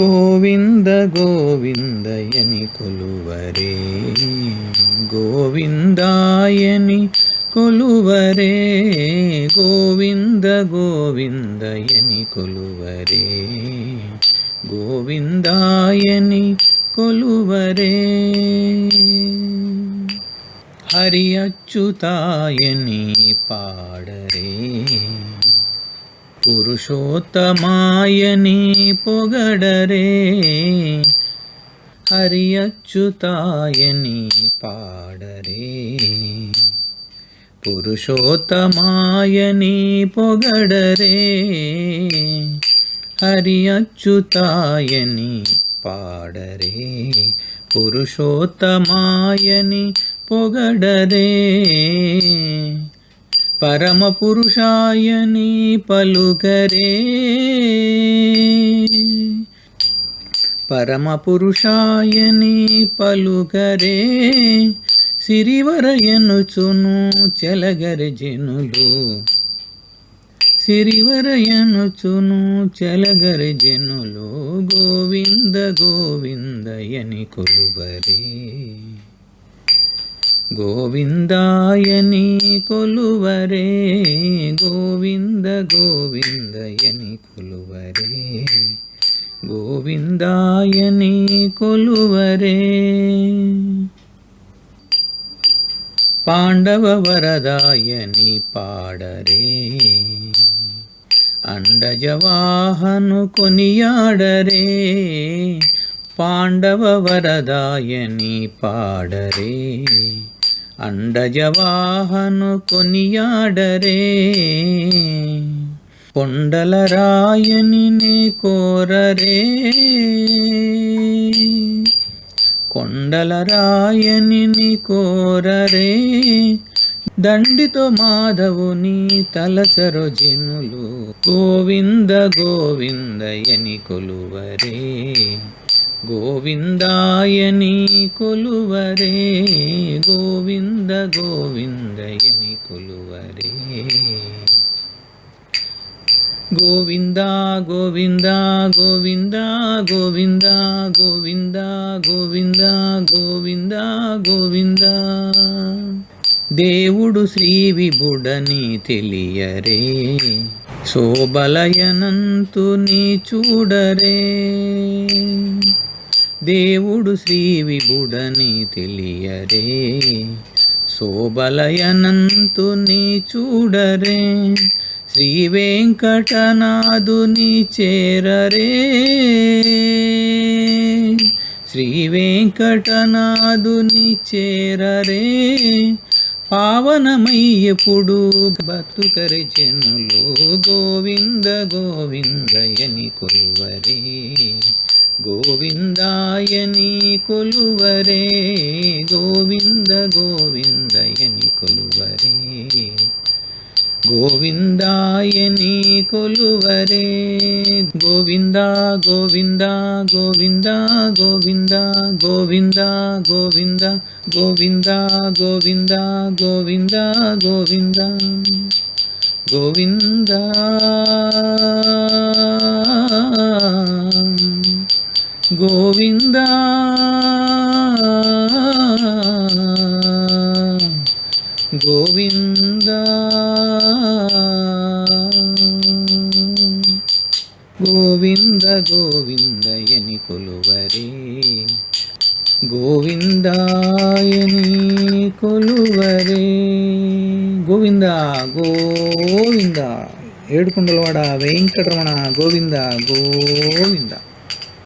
గోవింద గోవిందయని కొలువరే. గోవిందాయని కొలువరే. గోవింద గోవిందయని కొలువరే. గోవిందాయని కొలువరే. హరి అచ్యుతాయని పాడరే. పురుషోత్తమాయని పొగడరే. హరి అచ్యుతాయని పాడరే. పురుషోత్తమాయని పొగడరే. హరి అచ్యుతాయని పాడరే. పురుషోత్తమాయని పొగడరే. పరమపురుషాయని పలుకరే. పరమపురుషాయని పలుకరే. సిరివరయనుచును చెలగరిజనులు సిరివరయనుచును చెలగరిజనులు గోవింద గోవిందయని కొలువరే. గోవిందాయని కొలువరే గోవింద గోవిందయని కొలువరే. గోవిందాయని కొలువరే. పాండవ వరదాయని పాడరే. అండజవాహను కొనియాడరే. పాండవ వరదాయని పాడరే. అండజవాహను కొనియాడరే. కొండల రాయని నే కోరరే. కొండల రాయని ని కోరరే. దండితో మాధవుని తలచరు జనులు. గోవింద గోవిందయని కొలువరే. గోవిందాయని కొలువరే గోవింద గోవిందయని కొలువరే గోవింద గోవింద గోవింద గోవింద గోవింద గోవింద గోవింద గోవింద. దేవుడు శ్రీ విభుడని తెలియరే. శోభలయనంతుని చూడరే. దేవుడు శ్రీ విభుడని తెలియరే. శోభలయనంతుని చూడరే. శ్రీ వెంకటనాథుని చేరరే. శ్రీ వెంకటనాథుని చేరరే. పావనమయ్యప్పుడు బతుకరి జనులు గోవింద గోవిందయని కొలువరే. గోవిందాయని కొలువరే గోవింద గోవిందయని కొలువరే. గోవిందాయ నీ కొలువరే. గోవింద గోవింద గోవింద గోవింద గోవింద గోవింద గోవింద గోవింద గోవింద గోవింద. గోవింద. గోవిందా. గోవింద. గోవింద గోవిందయని కొలువరే. గోవిందాయని కొలువరే. గోవింద గోవింద. ఏడుకొండలవాడ వెంకటరమణ గోవింద గోవింద.